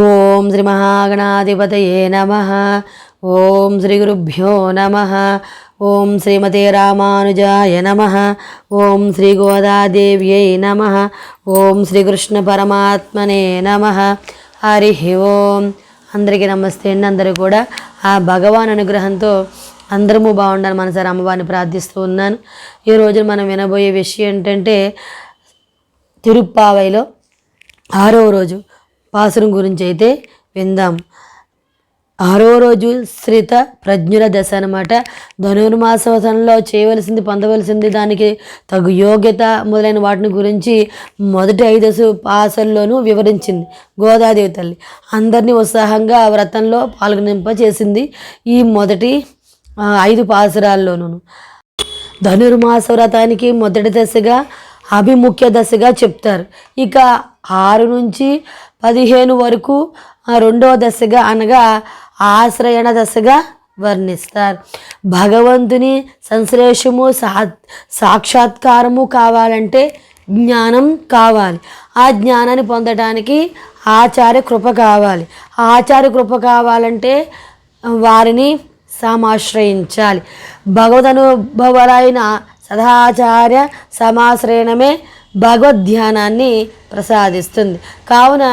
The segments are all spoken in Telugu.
ఓం శ్రీ మహాగణాధిపతయే నమ. ఓం శ్రీ గురుభ్యో నమ. ఓం శ్రీమతే రామానుజాయ నమ. ఓం శ్రీ గోదాదేవ్యై నమ. ఓం శ్రీకృష్ణ పరమాత్మనే నమ. హరి ఓం. అందరికీ నమస్తే అండి. అందరూ కూడా ఆ భగవాన్ అనుగ్రహంతో అందరము బాగుండాలి మనసారి అమ్మవారిని ప్రార్థిస్తూ ఉన్నాను. ఈ రోజు మనం వినబోయే విషయం ఏంటంటే తిరుప్పావైలో ఆరో రోజు పాసురం గురించి అయితే విందాం. ఆరో రోజు శ్రిత ప్రజ్ఞుల దశ అనమాట ధనుర్మాసంలో చేయవలసింది పొందవలసింది దానికి తగు యోగ్యత మొదలైన వాటిని గురించి మొదటి ఐదు పాసల్లోనూ వివరించింది గోదాదేవి తల్లి. అందరినీ ఉత్సాహంగా వ్రతంలో పాల్గొనింప చేసింది ఈ మొదటి ఐదు పాసురాల్లోనూ ధనుర్మాస వ్రతానికి మొదటి దశగా అభిముఖ్య దశగా చెప్తారు. ఇక ఆరు నుంచి పదిహేను వరకు రెండవ దశగా అనగా ఆశ్రయణ దశగా వర్ణిస్తారు. భగవంతుని సంశ్లేషము సా సాక్షాత్కారము కావాలంటే జ్ఞానం కావాలి. ఆ జ్ఞానాన్ని పొందడానికి ఆచార్య కృప కావాలి. ఆచార్య కృప కావాలంటే వారిని సమాశ్రయించాలి. భగవదనుభవరైన సదాచార్య సమాశ్రయణమే భగవద్ధ్యానాన్ని ప్రసాదిస్తుంది. కావున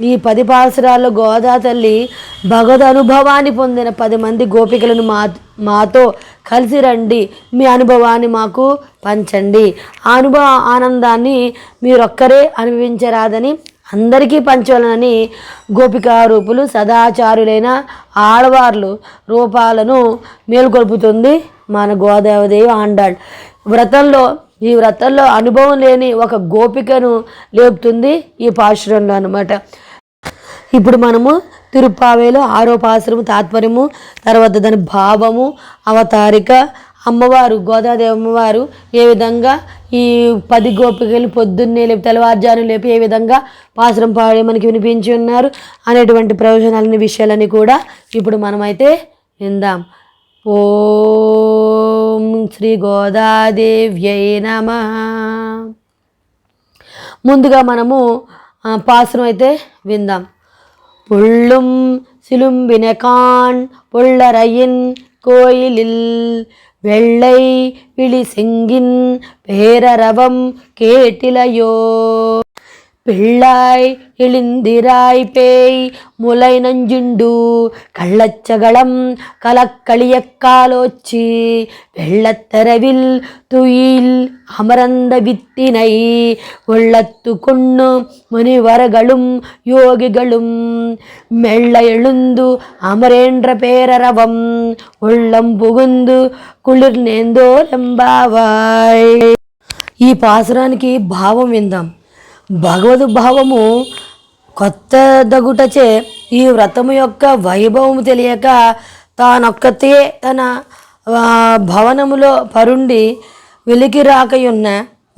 ఈ పది పాసరాల్లో గోదా తల్లి భగవద్ అనుభవాన్ని పొందిన పది మంది గోపికలను మా మాతో కలిసి రండి. మీ అనుభవాన్ని మాకు పంచండి. ఆ అనుభవ ఆనందాన్ని మీరొక్కరే అనుభవించరాదని అందరికీ పంచవలనని గోపికా రూపులు సదాచారులైన ఆడవార్లు రూపాలను మేలుకొల్పుతుంది మన గోదావదేవి ఆండాள் వ్రతంలో ఈ వ్రతంలో అనుభవం లేని ఒక గోపికను లేపుతుంది ఈ పాశురంలో అనమాట ఇప్పుడు మనము తిరుప్పావేలో ఆరో తాత్పర్యము తర్వాత దాని భావము అవతారిక అమ్మవారు గోదాదేవి అమ్మవారు ఏ విధంగా ఈ పది గోపికలు పొద్దున్నే లేపి తెల్లవారుజాను లేపి ఏ విధంగా పాసురం పాడి మనకి వినిపించి ఉన్నారు అనేటువంటి ప్రయోజనాలని విషయాలని కూడా ఇప్పుడు మనమైతే విందాం. ఓ శ్రీ గోదాదేవ్యై నమ ముందుగా మనము ఆ, పాసురం అయితే విందాం புள்ளும் சிலும்பினகான் புள்ளரையின் கோயிலில் வெள்ளை விழி செங்கின் பேரரவம் கேட்டிலையோ பிள்ளாய் எழுந்திராய் பேய் முலை நஞ்சுண்டு கள்ளச்சகளம் கலக்களியக்காலோச்சி வெள்ளத்தரவில் துயில் அமரந்த வித்தினை உள்ளத்து கொண்ணு முனிவர்களும் யோகிகளும் மெல்ல எழுந்து அமரேன்ற பேரரவம் உள்ளம் புகுந்து குளிர் నేందోరెంబావాయ్ ఈ పాసురానికి భావం విందాం భగవద్ భావము కొత్త దగుటచే ఈ వ్రతము యొక్క వైభవము తెలియక తానొక్కతే తన భవనములో పరుండి వెలికి రాకయున్న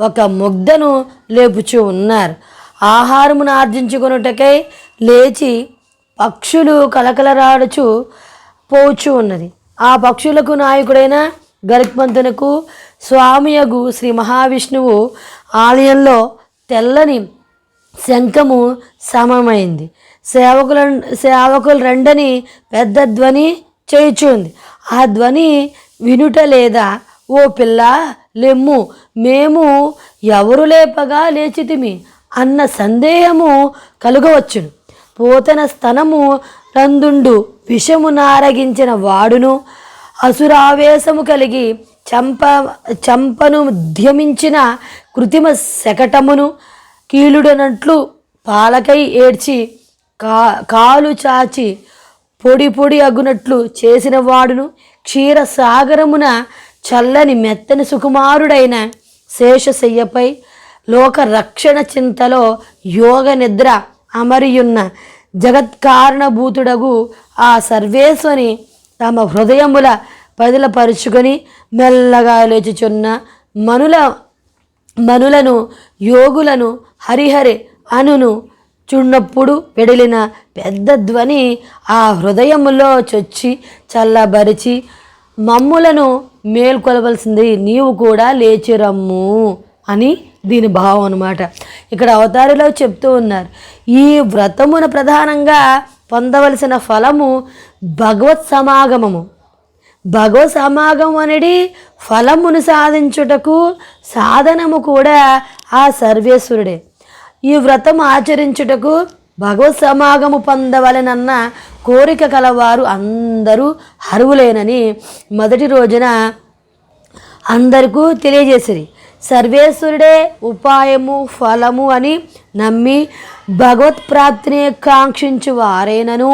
ఒక ముగ్ధను లేపుచూ ఉన్నారు. ఆహారమును ఆర్జించుకొనుటకై లేచి పక్షులు కలకలరాడుచు పోచు ఉన్నది. ఆ పక్షులకు నాయకుడైన గరుత్మంతునకు స్వామియగు శ్రీ మహావిష్ణువు ఆలయంలో తెల్లని శంఖము సమమైంది. సేవకుల సేవకులు రెండని పెద్ద ధ్వని చేయుచుంది. ఆ ధ్వని వినుట లేదా? ఓ పిల్ల లెమ్ము మేము ఎవరు లేపగా లేచితిమి అన్న సందేహము కలుగవచ్చును. పోతన స్తనము రందుండు విషము నారగించిన వాడును. అసురావేశము కలిగి చంప చంపను ఉద్యమించిన కృత్రిమ శకటమును కీలుడనట్లు పాలకై ఏడ్చి కా కాలు చాచి పొడి పొడి అగునట్లు చేసిన వాడును క్షీరసాగరమున చల్లని మెత్తని సుకుమారుడైన శేషశయ్యపై లోక రక్షణ చింతలో యోగ నిద్ర అమరియున్న జగత్కారణభూతుడగు ఆ సర్వేశ్వని తమ హృదయముల పదిలపరుచుకొని మెల్లగా లేచుచున్న మనుల మనులను యోగులను హరిహరి అనును చున్నప్పుడు పెడిలిన పెద్ద ధ్వని ఆ హృదయములో చొచ్చి చల్లబరిచి మమ్ములను మేల్కొలవలసింది నీవు కూడా లేచిరమ్ము అని దీని భావం అనమాట ఇక్కడ అవతారిలో చెప్తూ ఉన్నారు ఈ వ్రతమున ప్రధానంగా పొందవలసిన ఫలము భగవత్ సమాగమము. భగవత్ సమాగం అనేది ఫలమును సాధించుటకు సాధనము కూడా ఆ సర్వేశ్వరుడే. ఈ వ్రతం ఆచరించుటకు భగవత్ సమాగము పొందవలనన్న కోరిక కలవారు అందరూ అర్హులేనని మొదటి రోజున అందరికీ తెలియజేసిరి. సర్వేశ్వరుడే ఉపాయము ఫలము అని నమ్మి భగవత్ ప్రాప్తిని కాంక్షించు వారేనను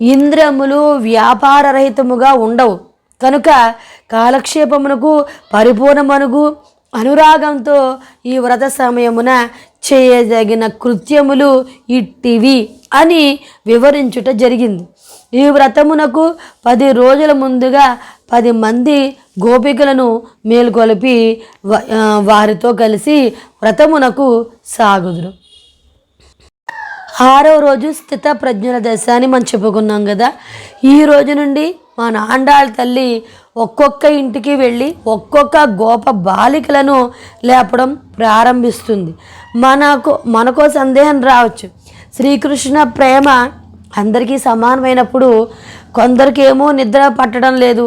ఇంద్రములు వ్యాపారరహితముగా ఉండవు. కనుక కాలక్షేపమునకు పరిపూర్ణమనుగు అనురాగంతో ఈ వ్రత సమయమున చేయదగిన కృత్యములు ఇట్టివి అని వివరించుట జరిగింది. ఈ వ్రతమునకు పది రోజుల ముందుగా పది మంది గోపికలను మేల్కొలిపి వ- వారితో కలిసి వ్రతమునకు సాగుదురు. ఆరో రోజు స్థిత ప్రజ్ఞల దశ అని మనం చెప్పుకున్నాం కదా. ఈ రోజు నుండి మా నాండాళ్ళ తల్లి ఒక్కొక్క ఇంటికి వెళ్ళి ఒక్కొక్క గోప బాలికలను లేపడం ప్రారంభిస్తుంది. మనకు మనకో సందేహం రావచ్చు. శ్రీకృష్ణ ప్రేమ అందరికీ సమానమైనప్పుడు కొందరికేమో నిద్ర పట్టడం లేదు.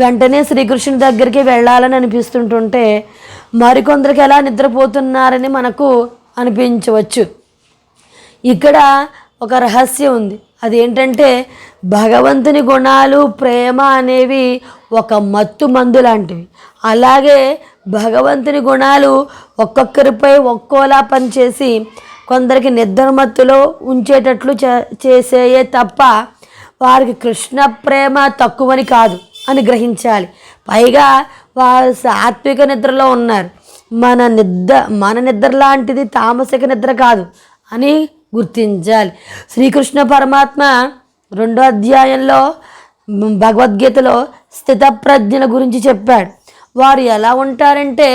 వెంటనే శ్రీకృష్ణుని దగ్గరికి వెళ్ళాలని అనిపిస్తుంటుంటే మరికొందరికి ఎలా నిద్రపోతున్నారని మనకు అనిపించవచ్చు. ఇక్కడ ఒక రహస్యం ఉంది. అదేంటంటే భగవంతుని గుణాలు ప్రేమ అనేవి ఒక మత్తు మందు లాంటివి. అలాగే భగవంతుని గుణాలు ఒక్కొక్కరిపై ఒక్కోలా పనిచేసి కొందరికి నిద్ర మత్తులో ఉంచేటట్లు చే- చేసేయే తప్ప వారికి కృష్ణ ప్రేమ తక్కువని కాదు అని గ్రహించాలి. పైగా వారు సాత్విక నిద్రలో ఉన్నారు. మన నిద్ర మన నిద్ర లాంటిది తామసిక నిద్ర కాదు అని గుర్తించాలి. శ్రీకృష్ణ పరమాత్మ రెండో అధ్యాయంలో భగవద్గీతలో స్థితప్రజ్ఞల గురించి చెప్పాడు. వారు ఎలా ఉంటారంటే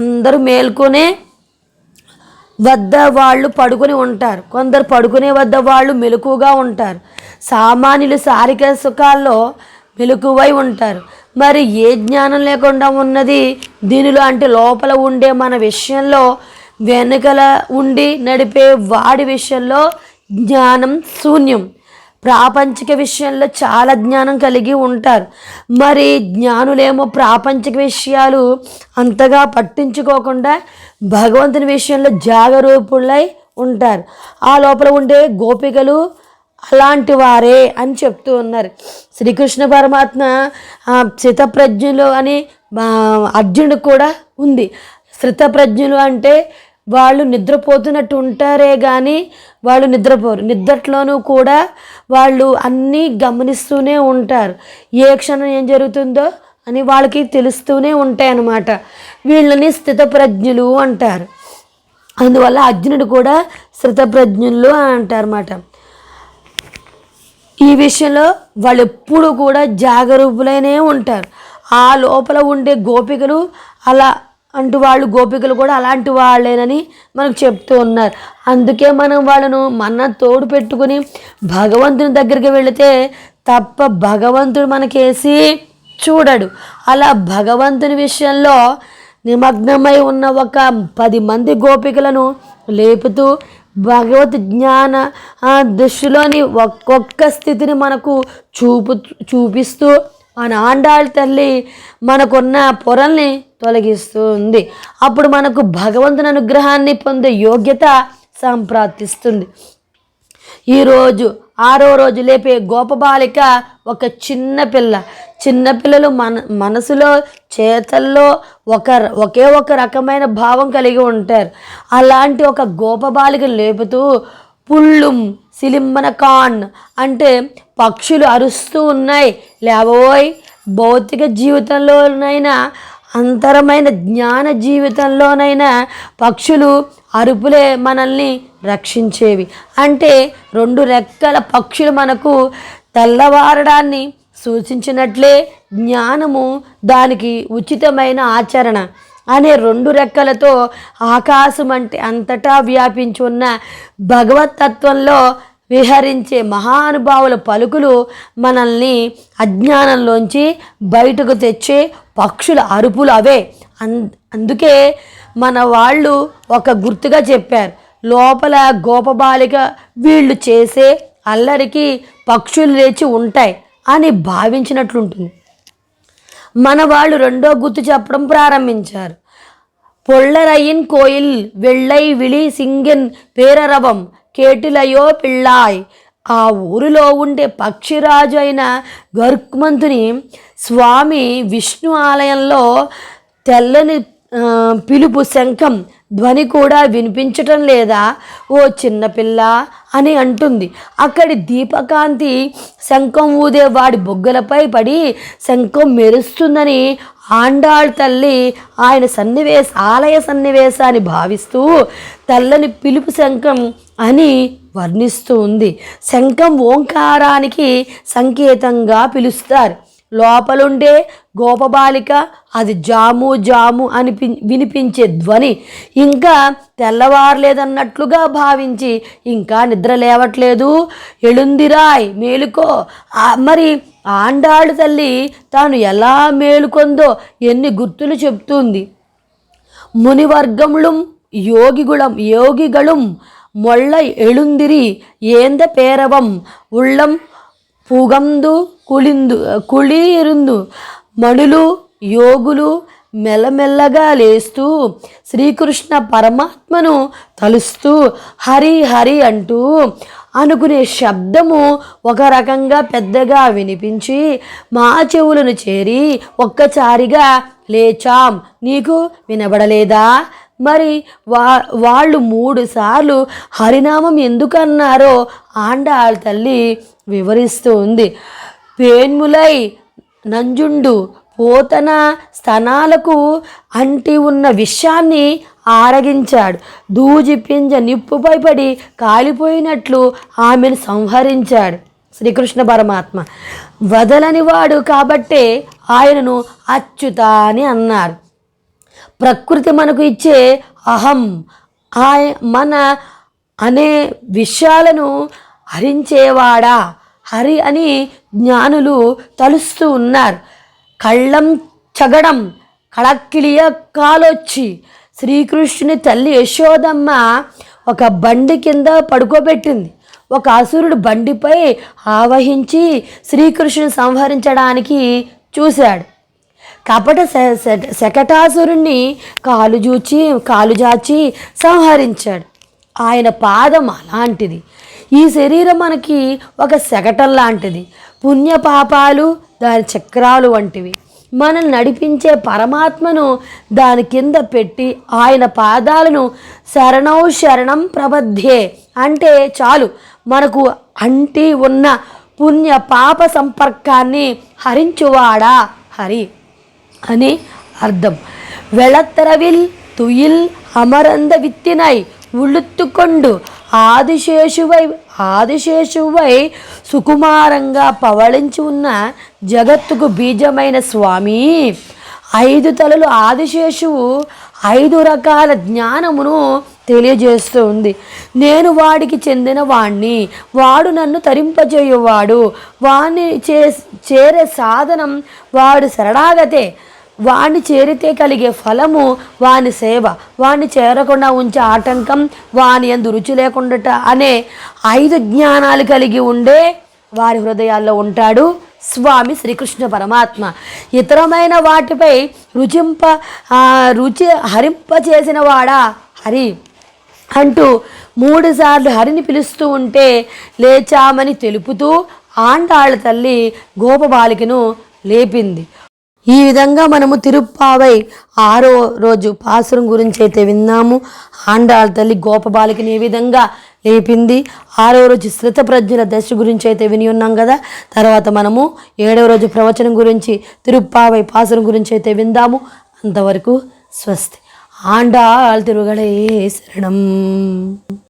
అందరూ మేల్కొనే వద్ద వాళ్ళు పడుకొని ఉంటారు. కొందరు పడుకునే వద్ద వాళ్ళు మెలకుగా ఉంటారు. సామాన్యులు సారిక సుఖాల్లో మెలకువై ఉంటారు. మరి ఏ జ్ఞానం లేకుండా ఉన్నది? దీనిలో అంటే లోపల ఉండే మన విషయంలో వెనుకల ఉండి నడిపే వాడి విషయంలో జ్ఞానం శూన్యం. ప్రాపంచిక విషయంలో చాలా జ్ఞానం కలిగి ఉంటారు. మరి జ్ఞానులేమో ప్రాపంచిక విషయాలు అంతగా పట్టించుకోకుండా భగవంతుని విషయంలో జాగరూపులై ఉంటారు. ఆ లోపల ఉండే గోపికలు అలాంటి వారే అని చెప్తూ ఉన్నారు. శ్రీకృష్ణ పరమాత్మ ఆ, అని అర్జునుడు కూడా ఉంది. శ్రుతప్రజ్ఞులు అంటే వాళ్ళు నిద్రపోతున్నట్టు ఉంటారే కానీ వాళ్ళు నిద్రపోరు. నిద్రట్లోనూ కూడా వాళ్ళు అన్నీ గమనిస్తూనే ఉంటారు. ఏ క్షణం ఏం జరుగుతుందో అని వాళ్ళకి తెలుస్తూనే ఉంటాయి అన్నమాట. వీళ్ళని స్థితప్రజ్ఞులు అంటారు. అందువల్ల అర్జునుడు కూడా స్థితప్రజ్ఞులు అని అంటారన్నమాట ఈ విషయంలో వాళ్ళు ఎప్పుడు కూడా జాగరూకులైనే ఉంటారు. ఆ లోపల ఉండే గోపికలు అలా అంటూ వాళ్ళు గోపికలు కూడా అలాంటి వాళ్ళేనని మనకు చెప్తూ ఉన్నారు. అందుకే మనం వాళ్ళను మన తోడు పెట్టుకుని భగవంతుని దగ్గరికి వెళితే తప్ప భగవంతుడు మనకేసి చూడడు. అలా భగవంతుని విషయంలో నిమగ్నమై ఉన్న ఒక పది మంది గోపికలను లేపుతూ భగవత్ జ్ఞాన దృష్టిలోని ఒక్కొక్క స్థితిని మనకు చూపు చూపిస్తూ మన ఆండాళ్ళ తల్లి మనకున్న పొరల్ని తొలగిస్తుంది. అప్పుడు మనకు భగవంతుని అనుగ్రహాన్ని పొందే యోగ్యత సంప్రాప్తిస్తుంది. ఈరోజు ఆరో రోజు లేపే గోపబాలిక ఒక చిన్న పిల్ల. చిన్నపిల్లలు మన మనసులో చేతల్లో ఒక ఒకే ఒక రకమైన భావం కలిగి ఉంటారు. అలాంటి ఒక గోపబాలిక లేపుతూ పుళ్ళుం సిలింబన కాన్ అంటే పక్షులు అరుస్తూ ఉన్నాయి. లేవోయ్ భౌతిక జీవితంలోనైనా అంతరమైన జ్ఞాన జీవితంలోనైనా పక్షులు అరుపులే మనల్ని రక్షించేవి. అంటే రెండు రెక్కల పక్షులు మనకు తెల్లవారడాన్ని సూచించినట్లే జ్ఞానము దానికి ఉచితమైన ఆచరణ. అనే రెండు రెక్కలతో ఆకాశం అంటే అంతటా వ్యాపించి ఉన్న భగవతత్వంలో విహరించే మహానుభావుల పలుకులు మనల్ని అజ్ఞానంలోంచి బయటకు తెచ్చే పక్షుల అరుపులు అవే. అన్ అందుకే మన వాళ్ళు ఒక గుర్తుగా చెప్పారు లోపల గోపబాలిక వీళ్ళు చేసే అల్లరికి పక్షులు లేచి ఉంటాయి అని భావించినట్లుంటుంది. మన వాళ్ళు రెండో గుర్తు చెప్పడం ప్రారంభించారు. పొళ్ళరయ్యన్ కోయిల్ వెళ్ళై విళి సింగన్ పేరరవం కేటిలయో పిళ్ళాయ్. ఆ ఊరిలో ఉండే పక్షిరాజు అయిన గర్క్మంతుని స్వామి విష్ణు ఆలయంలో తెల్లని పిలుపు శంఖం ధ్వని కూడా వినిపించటం లేదా? ఓ చిన్నపిల్ల అని అంటుంది. అక్కడి దీపకాంతి శంఖం ఊదే వాడి బొగ్గలపై పడి శంఖం మెరుస్తుందని ఆండాళ్ తల్లి ఆయన సన్నివేశ ఆలయ సన్నివేశాన్ని భావిస్తూ తెల్లని పిలుపు శంఖం అని వర్ణిస్తూ ఉంది. శంఖం ఓంకారానికి సంకేతంగా పిలుస్తారు. లోపలుండే గోపబాలిక అది జాము జాము అని వినిపించే ధ్వని ఇంకా తెల్లవారలేదన్నట్లుగా భావించి ఇంకా నిద్ర లేవట్లేదు. ఎలుందిరాయ్ మేలుకో. మరి ఆండాడు తల్లి తాను ఎలా మేలుకొందో ఎన్ని గుర్తులు చెప్తుంది మునివర్గములు యోగిగుళం యోగిగళం మొళ్ళ ఎలుందిరి ఏంద పేరవం ఉళ్ళం పుగందు కుళిందు కుళీరుందు మణులు యోగులు మెల్లమెల్లగా లేస్తూ శ్రీకృష్ణ పరమాత్మను తలుస్తూ హరి హరి అంటూ అనుకునే శబ్దము ఒక రకంగా పెద్దగా వినిపించి మా చెవులను చేరి ఒక్కసారిగా లేచాం. నీకు వినబడలేదా? మరి వా వాళ్ళు మూడు సార్లు హరినామం ఎందుకన్నారో ఆండాళ్ళ తల్లి వివరిస్తూ ఉంది. పేన్ములై నంజుండు పోతన స్తనాలకు అంటి ఉన్న విషాన్ని ఆరగించాడు. దూజి పింజ నిప్పుపై పడి కాలిపోయినట్లు ఆమెను సంహరించాడు శ్రీకృష్ణ పరమాత్మ. వదలని వాడు కాబట్టే ఆయనను అచ్యుత అని అన్నారు. ప్రకృతి మనకు ఇచ్చే అహం ఆయ మన అనే విషయాలను హరించేవాడా? హరి అని జ్ఞానులు తలుస్తూ ఉన్నారు. కళ్ళం చగడం కళక్కిలియ కాలొచ్చి శ్రీకృష్ణుని తల్లి యశోదమ్మ ఒక బండి కింద పడుకోబెట్టింది. ఒక అసురుడు బండిపై ఆవహించి శ్రీకృష్ణుని సంహరించడానికి చూశాడు. కపట శ- శకటాసురుణ్ణి కాలు జూచి కాలు జాచి సంహరించాడు. ఆయన పాదం అలాంటిది. ఈ శరీరం మనకి ఒక శకటం లాంటిది. పుణ్యపాపాలు దాని చక్రాలు వంటివి. మనల్ని నడిపించే పరమాత్మను దాని కింద పెట్టి ఆయన పాదాలను శరణౌ శరణం ప్రబద్ధే. అంటే చాలు మనకు అంటి ఉన్న పుణ్య పాప సంపర్కాన్ని హరించువాడా హరి? అని అర్థం. వెళత్తరవిల్ తుయిల్ అమరంద విత్తినై ఉళ్ళుత్తుకొండు. ఆదిశేషువై ఆదిశేషువై సుకుమారంగా పవళించి ఉన్న జగత్తుకు బీజమైన స్వామి ఐదు తలలు ఆదిశేషువు ఐదు రకాల జ్ఞానమును తెలియజేస్తూ ఉంది నేను వాడికి చెందిన వాణ్ణి వాడు నన్ను తరింపజేయువాడు. వాణ్ణి చే చేరే సాధనం వాడు శరణాగతే. వాణ్ణి చేరితే కలిగే ఫలము వాని సేవ. వాణ్ణి చేరకుండా ఉంచే ఆటంకం వాని ఎందు రుచి లేకుండా అనే ఐదు జ్ఞానాలు కలిగి ఉండే వారి హృదయాల్లో ఉంటాడు స్వామి శ్రీకృష్ణ పరమాత్మ. ఇతరమైన వాటిపై రుచింప రుచి హరింప చేసిన వాడా హరి. అంటూ మూడుసార్లు హరిని పిలుస్తూ ఉంటే లేచామని తెలుపుతూ ఆండాళ్ళ తల్లి గోపబాలికను లేపింది. ఈ విధంగా మనము తిరుప్పావై ఆరో రోజు పాసురం గురించి అయితే విన్నాము. ఆండాళ్ళ తల్లి గోపబాలికని ఏ విధంగా లేపింది? ఆరో రోజు శ్రుత ప్రజ్ఞల దశ గురించి అయితే విని ఉన్నాం కదా. తర్వాత మనము ఏడవ రోజు ప్రవచనం గురించి తిరుప్పావై పాసురం గురించి అయితే విందాము. అంతవరకు స్వస్తి. ఆండాళ్ తిరుగలే శరణం